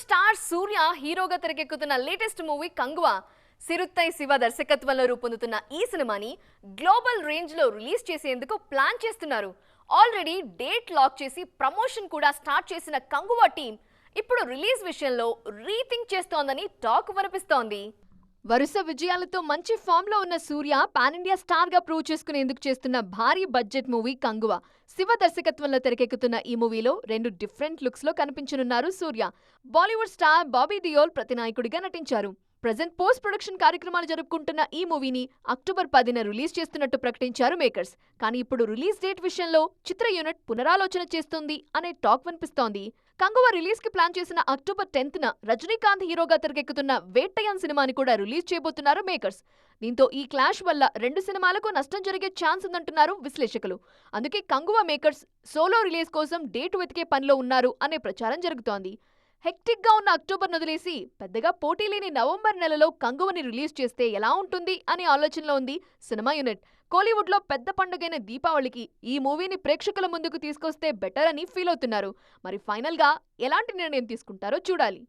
Star సూర్య హీరోగా తెరకెక్కుతున్న latest movie Kanguva. Siruthai Siva దర్శకత్వంలో రూపొందుతున్న ఈ సినిమాని గ్లోబల్ రేంజ్లో రిలీజ్ చేసేందుకు ప్లాన్ చేస్తున్నారు. ఆల్రెడీ డేట్ లాక్ చేసి ప్రమోషన్ కూడా స్టార్ట్ చేసిన కంగువా టీం ఇప్పుడు రిలీజ్ విషయంలో రీథింక్ చేస్తోందని టాక్ వినిపిస్తోంది. వరుస విజయాలతో మంచి ఫామ్లో ఉన్న సూర్య పాన్ ఇండియా స్టార్గా ప్రూవ్ చేసుకునేందుకు చేస్తున్న భారీ బడ్జెట్ మూవీ కంగువ. శివ దర్శకత్వంలో తెరకెక్కుతున్న ఈ మూవీలో రెండు డిఫరెంట్ లుక్స్లో కనిపించనున్నారు సూర్య. బాలీవుడ్ స్టార్ బాబీ డియోల్ ప్రతినాయకుడిగా నటించారు. ప్రజెంట్ పోస్ట్ ప్రొడక్షన్ కార్యక్రమాలు జరుపుకుంటున్న ఈ మూవీని అక్టోబర్ పదిన రిలీజ్ చేస్తున్నట్టు ప్రకటించారు మేకర్స్. కానీ ఇప్పుడు రిలీజ్ డేట్ విషయంలో చిత్ర యూనిట్ పునరాలోచన చేస్తుంది అనే టాక్ వినిపిస్తోంది. కంగువ రిలీజ్కి ప్లాన్ చేసిన అక్టోబర్ టెన్త్ న రజనీకాంత్ హీరోగా తెరకెక్కుతున్న వేట్టయాన్ సినిమాని కూడా రిలీజ్ చేయబోతున్నారు మేకర్స్. దీంతో ఈ క్లాష్ వల్ల రెండు సినిమాలకు నష్టం జరిగే ఛాన్స్ ఉందంటున్నారు విశ్లేషకులు. అందుకే కంగువ మేకర్స్ సోలో రిలీజ్ కోసం డేట్ వెతికే పనిలో ఉన్నారు అనే ప్రచారం జరుగుతోంది. హెక్టిక్గా ఉన్న అక్టోబర్ వదిలేసి పెద్దగా పోటీ లేని నవంబర్ నెలలో కంగువని రిలీజ్ చేస్తే ఎలా ఉంటుంది అనే ఆలోచనలో ఉంది సినిమా యూనిట్. కోలీవుడ్లో పెద్ద పండుగైన దీపావళికి ఈ మూవీని ప్రేక్షకుల ముందుకు తీసుకొస్తే బెటర్ అని ఫీల్ అవుతున్నారు. మరి ఫైనల్గా ఎలాంటి నిర్ణయం తీసుకుంటారో చూడాలి.